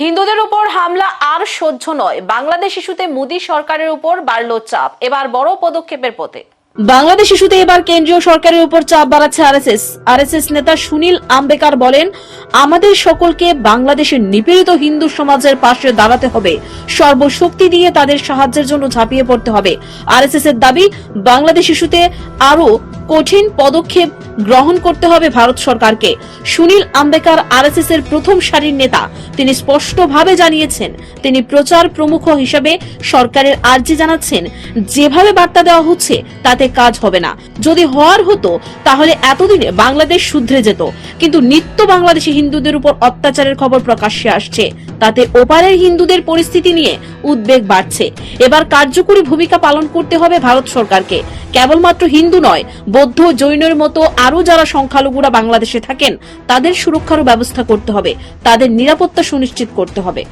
হিন্দুদের উপর হামলা আর সহ্য নয়। বাংলাদেশ ইস্যুতে মোদী সরকারের উপর বাড়ল চাপ। এবার বড় পদক্ষেপের পথে। বাংলাদেশ ইস্যুতে এবার কেন্দ্রীয় সরকারের উপর চাপ বাড়াচ্ছে আরএসএস। আরএসএস নেতা সুনীল আম্বেকার বলেন, আমাদের সকলকে বাংলাদেশের নিপীড়িত হিন্দু সমাজের পাশে দাঁড়াতে হবে। সর্বশক্তি দিয়ে তাদের সাহায্যের জন্য ঝাঁপিয়ে পড়তে হবে। আরএসএস এর দাবি, বাংলাদেশ ইস্যুতে আরও কঠিন পদক্ষেপ গ্রহণ করতে হবে ভারত সরকারকে। সুনীল আম্বেকার আরএসএস এর প্রথম সারির নেতা। তিনি স্পষ্টভাবে জানিয়েছেন, তিনি প্রচার প্রমুখ হিসেবে সরকারের আর্জি জানাচ্ছেন, যেভাবে বার্তা দেওয়া হচ্ছে, তাতে কাজ হবে না। যদি হওয়ার হতো, তাহলে এতদিনে বাংলাদেশ শুধরে যেত। কিন্তু নিত্য বাংলাদেশি হিন্দুদের উপর অত্যাচারের খবর প্রকাশ্যে আসছে। তাতে ওপারের হিন্দুদের পরিস্থিতি নিয়ে উদ্বেগ বাড়ছে। এবার কার্যকরী ভূমিকা পালন করতে হবে ভারত সরকারকে। কেবলমাত্র হিন্দু নয়, বৌদ্ধ, জৈনের মতো আরও যারা সংখ্যালঘুরা বাংলাদেশে থাকেন, তাদের সুরক্ষারও ব্যবস্থা করতে হবে। তাদের নিরাপত্তা সুনিশ্চিত করতে হবে।